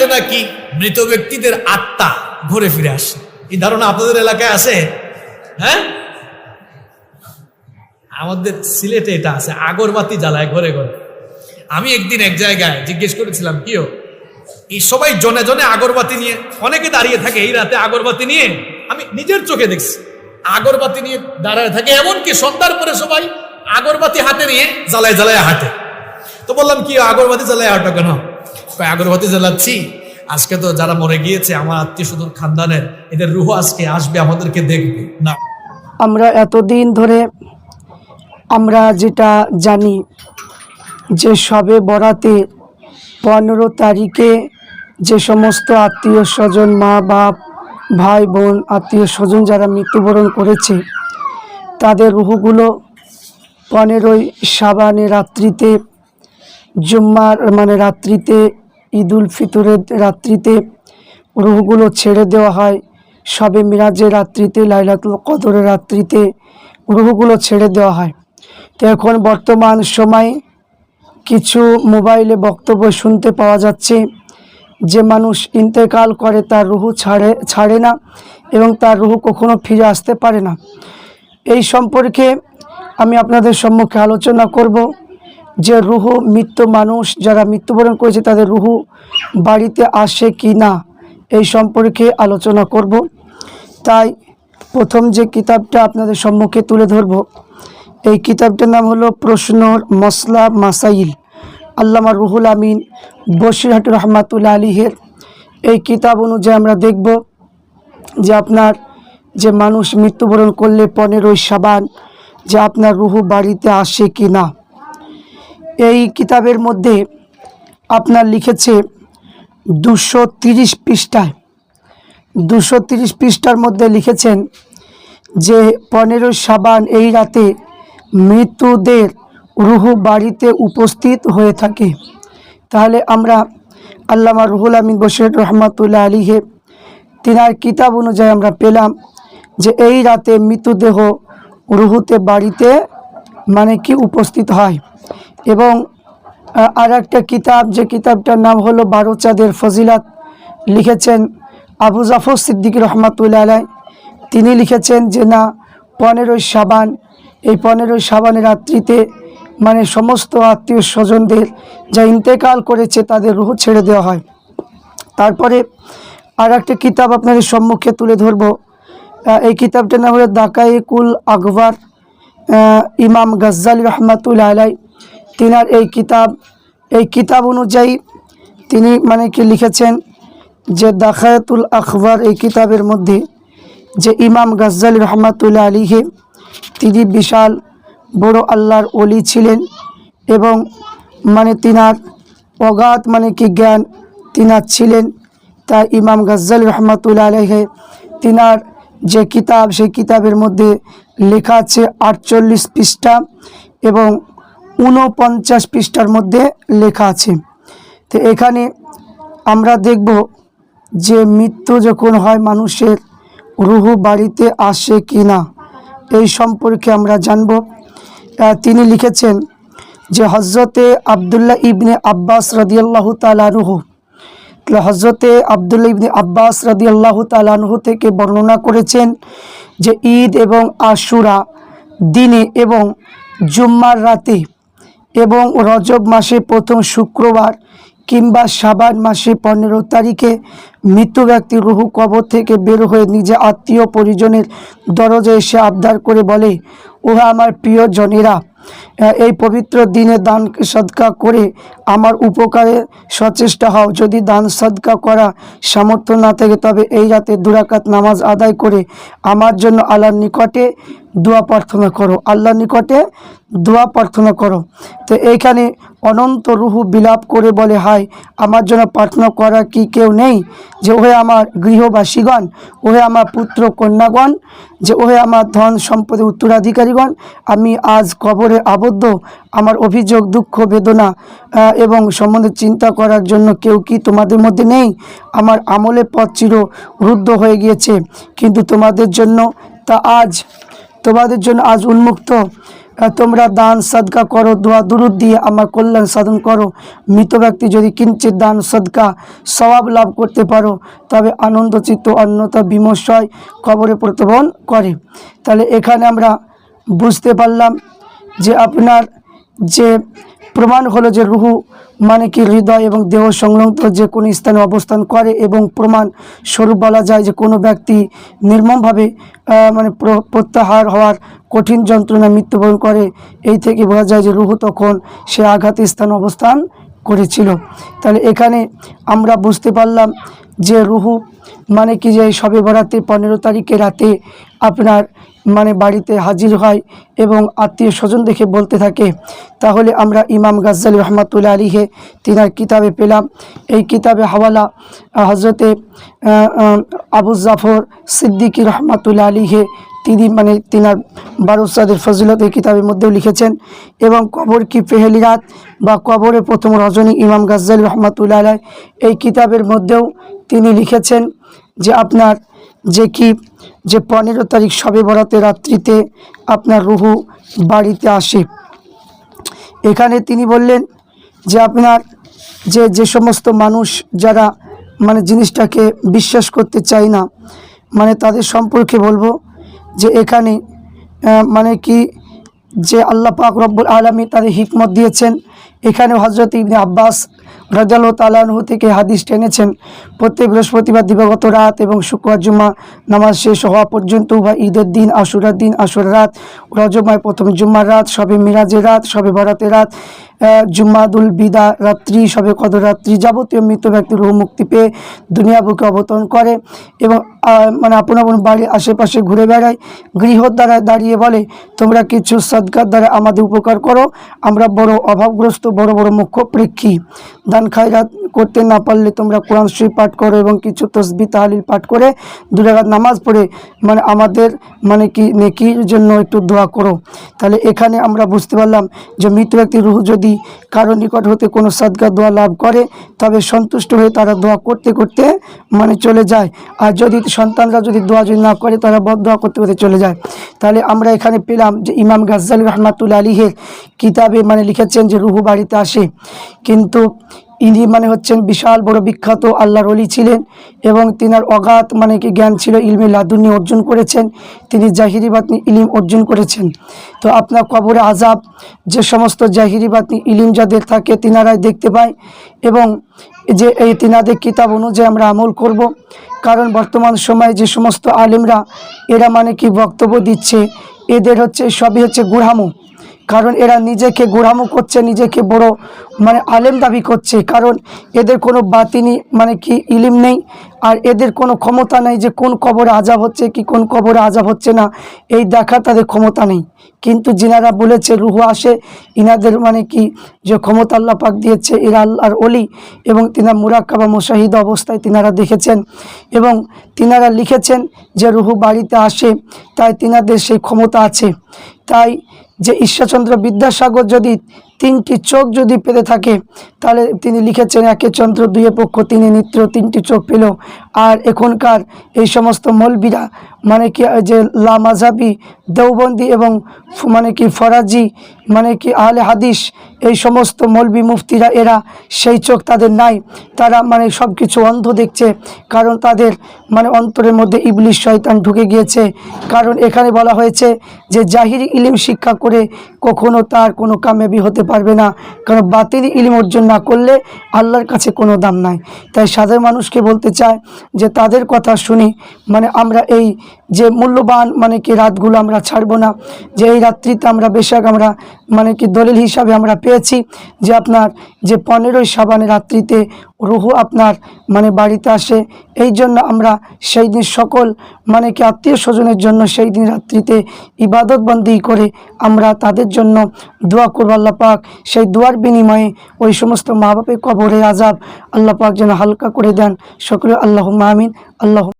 রাতে নাকি মৃত ব্যক্তিদের আত্মা ঘুরে ফিরে আসে। এই ধারণা আপনাদের এলাকায় আছে? হ্যাঁ? আমাদের সিলেটে এটা আছে, আগরবাতি জ্বালায় ঘরে ঘরে। আমি একদিন এক জায়গায় জিজ্ঞেস করেছিলাম কিও এই সবাই জনে জনে আগরবাতি নিয়ে, অনেকে দাঁড়িয়ে থাকে এই রাতে আগরবাতি নিয়ে, আমি নিজের চোখে দেখছি। আগরবাতি নিয়ে দাঁড়ায় থাকে এমনকি সন্ধ্যার পরে সবাই আগরবাতি হাতে নিয়ে জ্বালায় জ্বালায় হাঁটে। তো বললাম, কি আগরবাতি জ্বালায় হাঁটো কেন? কয়, আগরবাতি জ্বালাচ্ছি? আজকে তো যারা মরে গিয়েছে আমার আত্মীয় স্বজন খানদানের এদের রুহ আজকে আসবে আমাদেরকে দেখবে। না। আমরা এতদিন ধরে আমরা যেটা জানি যে সবে বরাতে পনেরো তারিখে যে সমস্ত আত্মীয় স্বজন মা বাপ ভাই বোন আত্মীয় স্বজন যারা মৃত্যুবরণ করেছে তাদের রুহুগুলো পনেরোই সাবানে রাত্রিতে জুম্মার মানে রাত্রিতে ঈদুল ফিতরের রাত্রিতে রুহগুলো ছেড়ে দেওয়া হয়। সবে মিরাজের রাত্রিতে, লাইলাতুল কদরের রাত্রিতে রুহগুলো ছেড়ে দেওয়া হয়। তো এখন বর্তমান সময়ে কিছু মোবাইলে বক্তব্য শুনতে পাওয়া যাচ্ছে। যে মানুষ ইন্তেকাল করে তার রুহু ছাড়ে ছাড়ে না এবং তার রুহু কখনো ফিরে আসতে পারে না। এই সম্পর্কে আমি আপনাদের সম্মুখে আলোচনা করব। যে রুহু মৃত্য মানুষ, যারা মৃত্যুবরণ করেছে, তাদের রুহু বাড়িতে আসে কি না, এই সম্পর্কে আলোচনা করব। তাই প্রথম যে কিতাবটা আপনাদের সম্মুখে তুলে ধরব, এই কিতাবটার নাম হলো প্রশ্নর মসলা মাসাইল। আল্লামা রুহুল আমিন বসিরহাট রহমাতুল্লা আলীহের এই কিতাব অনুযায়ী আমরা দেখব যে আপনার যে মানুষ মৃত্যুবরণ করলে পনেরোই সাবান যে আপনার রুহু বাড়িতে আসে কি না। এই কিতাবের মধ্যে আপনার লিখেছে দুশো তিরিশ পৃষ্ঠায়। দুশো তিরিশ পৃষ্ঠার মধ্যে লিখেছেন যে, পনেরো সাবান এই রাতে মৃত্যুদের রুহু বাড়িতে উপস্থিত হয়ে থাকে। তাহলে আমরা আল্লামা রুহুল আমিন বশির রহমাতুল্লাহ আলীহে তিনার কিতাব অনুযায়ী আমরা পেলাম যে, এই রাতে মৃতদেহ রুহুতে বাড়িতে মানে কি উপস্থিত হয়? এবং আর একটা কিতাব, যে কিতাবটার নাম হলো বারো চাঁদের ফজিলাত, লিখেছেন আবু জাফর সিদ্দিক রহমাতুল্লাহ আলাই তিনি লিখেছেন যে, না, পনেরোই সাবান এই পনেরোই সাবানের রাত্রিতে মানে সমস্ত আত্মীয় স্বজনদের যা ইন্তেকাল করেছে, তাদের রুহ ছেড়ে দেওয়া হয়। তারপরে আর একটা কিতাব আপনাদের সম্মুখে তুলে ধরব। এই কিতাবটার নাম হলো দাকাইকুল আকবর ইমাম গজ্জালি রহমাতুল্লাহ আলাই তিনার এই কিতাব এই কিতাব অনুযায়ী তিনি মানে কি লিখেছেন যে দাখায়াতুল আখবর এই কিতাবের মধ্যে যে ইমাম গজ্জালি রহমাতুল্লাহ আলীহে তিনি বিশাল বড় আল্লাহর অলি ছিলেন এবং মানে তিনার অগাধ মানে কি জ্ঞান তিনার ছিলেন। তাই ইমাম গজ্জালি রহমাতুল্লাহ আলহে তিনার যে কিতাব, সেই কিতাবের মধ্যে লেখা আছে আটচল্লিশ পৃষ্ঠা এবং ঊনপঞ্চাশ পৃষ্ঠার মধ্যে লেখা আছে। তো এখানে আমরা দেখব যে মৃত্যু যখন হয় মানুষের, রুহু বাড়িতে আসে কি না এই সম্পর্কে আমরা জানব। তিনি লিখেছেন যে হজরতে আবদুল্লাহ ইবনে আব্বাস রদিয়াল্লাহ তালারুহু হজরতে আবদুল্লাহ ইবনে আব্বাস রদিয়াল্লাহ তালানহু থেকে বর্ণনা করেছেন যে ঈদ এবং আশুরা দিনে এবং জুম্মার রাতে এবং রজব মাসে প্রথম শুক্রবার কিংবা সাবান মাসে পনেরো তারিখে মৃত্যু ব্যক্তি রুহু কবর থেকে বের হয়ে নিজে আত্মীয় পরিজনের দরজা এসে আবদার করে বলে, ওহা আমার প্রিয় জনেরা এই পবিত্র দিনে দান সদকা করে আমার উপকারে সচেষ্ট হও। যদি দান, সদকা করা সামর্থ্য না থাকে, তবে এই রাতে দুরাকাত নামাজ আদায় করে আমার জন্য আল্লাহর নিকটে দোয়া প্রার্থনা করো। আল্লাহর নিকটে দোয়া প্রার্থনা করো। তো এইখানে অনন্ত রুহু বিলাপ করে বলে, হায়, আমার জন্য প্রার্থনা করা কি কেউ নেই? যে ওহে আমার গৃহবাসীগণ, ওহে আমার পুত্র কন্যাগণ, যে ওহে আমার ধন সম্পদের উত্তরাধিকারীগণ, আমি আজ কবরে আবদ্ধ। আমার অভিযোগ, দুঃখ, বেদনা এবং সম্বন্ধে চিন্তা করার জন্য কেউ কি তোমাদের মধ্যে নেই? আমার আমলে পথ চির রুদ্ধ হয়ে গিয়েছে, কিন্তু তোমাদের জন্য তা আজ, তোমাদের জন্য আজ উন্মুক্ত। তোমরা দান, সদকা করো, দোয়া, দুরুদ দিয়ে আমার কল্যাণ সাধন করো। মৃত ব্যক্তি যদি কিঞ্চিত দান, সদকা সবাব লাভ করতে পারো, তবে আনন্দচিত্ত অন্যতা, বিমর্ষয় কবরে প্রত্যাবন করে। তাহলে এখানে আমরা বুঝতে পারলাম যে আপনার যে প্রমাণ হলো যে রুহু মানে কি হৃদয় এবং দেহ সংলগ্ন, যে কোনো স্থানে অবস্থান করে এবং প্রমাণ স্বরূপ বলা যায় যে কোনো ব্যক্তি নির্মমভাবে মানে প্র- প্রত্যাহার হওয়ার কঠিন যন্ত্রণা মৃত্যুবরণ করে। এই থেকে বোঝা যায় যে রুহু তখন সে আঘাত স্থানে অবস্থান করেছিল। তাহলে এখানে আমরা বুঝতে পারলাম যে রুহু মানে কি যে সবে বরাতে পনেরো তারিখে রাতে আপনার মানে বাড়িতে হাজির হয় এবং আত্মীয় স্বজন দেখে বলতে থাকে, তাহলে আমরা ইমাম গাজ্জালি রহমতুল্লাহ আলীহে তিনার কিতাবে পেলাম। এই কিতাবে হাওয়ালা হজরতে আবু জাফর সিদ্দিকী রহমতুল্লাহ আলীহে তিনি মানে তিনার বারুসাদের ফজিলত এই কিতাবের মধ্যেও লিখেছেন এবং কবর কি পেহেলি রাত বা কবরের প্রথম রজনী ইমাম গাজ্জালি রহমতুল্লাহ এই কিতাবের মধ্যেও তিনি লিখেছেন যে আপনার যে কি, যে পনেরো তারিখ সবে বরাতে রাত্রিতে আপনার রুহু বাড়িতে আসে। এখানে তিনি বললেন যে আপনার যে যে সমস্ত মানুষ যারা মানে জিনিসটাকে বিশ্বাস করতে চায় না মানে তাদের সম্পর্কে বলব যে এখানে মানে কি যে আল্লাহ পাক রব্বুল আলমী তাদের হিকমত দিয়েছেন। এখানে হজরত ইবনে আব্বাস রাজাল তালানহু থেকে হাদিস টেনেছেন, প্রত্যেক বৃহস্পতিবার দিবাগত রাত এবং শুক্রবার জুম্মা নামাজ শেষ হওয়া পর্যন্ত বা ঈদের দিন, আশুরার দিন আশুর রাত রজমায় প্রথম জুম্মার রাত, সবে মিরাজের রাত, সবে বরাতের রাত জুম্মাদুল বিদা রাত্রি, সবে কদর রাত্রি যাবতীয় মৃত ব্যক্তির রুহ মুক্তি পেয়ে দুনিয়া বুকে অবতরণ করে এবং মানে আপন আপন বাড়ির আশেপাশে ঘুরে বেড়ায়। গৃহ দ্বারা দাঁড়িয়ে বলে, তোমরা কিছু সদকার দ্বারা আমাদের উপকার করো, আমরা বড় অভাবগ্রস্ত, বড় বড় মুখ্য প্রেক্ষী দান খায়রাত করতে না পারলে তোমরা কোরআন শরীফ পাঠ করো এবং কিছু তসবি তাহলিল পাঠ করে দু রাকাত নামাজ পড়ে মানে আমাদের মানে কি, নেকির জন্য একটু দোয়া করো। তাহলে এখানে আমরা বুঝতে পারলাম যে মৃত ব্যক্তির রুহ যদি কারও নিকট হতে কোনো সদকা দোয়া লাভ করে, তবে সন্তুষ্ট হয়ে তারা দোয়া করতে করতে মানে চলে যায়। আর যদি সন্তানরা যদি দোয়া যদি না করে, তারা বদ দোয়া করতে করতে চলে যায়। তাহলে আমরা এখানে পেলাম যে ইমাম গাজ্জাল রহমাতুল্লা আলীহের কিতাবে মানে লিখেছেন যে রুহু বাড়িতে আসে। কিন্তু ইনি মানে হচ্ছেন বিশাল বড় বিখ্যাত আল্লাহর অলি ছিলেন এবং তিনার অগাধ মানে কি জ্ঞান ছিল, ইলমে লাদুনি অর্জন করেছেন। তিনি জাহিরি বাতনি ইলিম অর্জন করেছেন। তো আপনার কবরে আজাব যে সমস্ত জাহিরি বাতনি ইলিম যাদের থাকে তিনারাই দেখতে পায় এবং যে এই তিনাদের কিতাব অনুযায়ী আমরা আমল করব। কারণ বর্তমান সময়ে যে সমস্ত আলিমরা, এরা মানে কি বক্তব্য দিচ্ছে, এদের হচ্ছে সবই হচ্ছে গুড়ামো। কারণ এরা নিজেকে গোড়ামো করছে, নিজেকে বড় মানে আলেম দাবি করছে। কারণ এদের কোনো বাতিনি মানে কি ইলিম নেই। আর এদের কোনো ক্ষমতা নেই যে কোন কবরে আজাব হচ্ছে কি কোন কবরে আজাব হচ্ছে না। এই দেখা তাদের ক্ষমতা নেই। কিন্তু যিনারা বলেছে রুহু আসে, ইনাদের মানে কি যে ক্ষমতা আল্লাহ পাক দিয়েছে, এরা আল্লাহর অলি এবং তিনার মুরাক্কাবা মুশাহিদ অবস্থায় তিনারা দেখেছেন এবং তিনারা লিখেছেন যে রুহু বাড়িতে আসে, তাই তিনাদের সেই ক্ষমতা আছে। তাই যে ঈশ্বরচন্দ্র বিদ্যাসাগর যদি তিনটি চোখ যদি পেতে থাকে, তাহলে তিনি লিখেছেন, একে চন্দ্র দুয়ে পক্ষ, তিনি নিত্র, তিনটি চোখ পেল। আর এখনকার এই সমস্ত মলবিরা মানে কি যে লামাজাবি দৌবন্দি এবং মানে কি ফরাজি মানে কি আহলে হাদিস এই সমস্ত মলবি মুফতিরা, এরা সেই চোখ তাদের নাই। তারা মানে সব কিছু অন্ধ দেখছে, কারণ তাদের মানে অন্তরের মধ্যে ইবলিশ শয়তান ঢুকে গিয়েছে। কারণ এখানে বলা হয়েছে যে জাহিরি ইলিম শিক্ষা করে কখনো তার কোনো কামেবি হতে পারবে না। কারণ বাতিল ইলিম অর্জন না করলে আল্লাহর কাছে কোনো দাম নাই। তাই সাধারণ মানুষকে বলতে চায় যে তাদের কথা শুনি। মানে আমরা এই যে মূল্যবান মানে কি রাতগুলো আমরা ছাড়বো না, যে এই রাত্রিতে আমরা বেশাক আমরা মানে কি দলিল হিসাবে আমরা পেয়েছি যে আপনার যে পনেরোই সাবানের রাত্রিতে রুহু আপনার মানে বাড়িতে আসে, এই জন্য আমরা সেই দিন সকল মানে কি আত্মীয় স্বজনের জন্য সেই দিন রাত্রিতে ইবাদত বন্দি করে আমরা তাদের জন্য দোয়া করব আল্লাহ পাক। সেই দোয়ার বিনিময়ে ওই সমস্ত মা বাপের কবরের আজাব আল্লাহ পাক যেন হালকা করে দেন। সকলে আল্লাহ মামিন আল্লাহ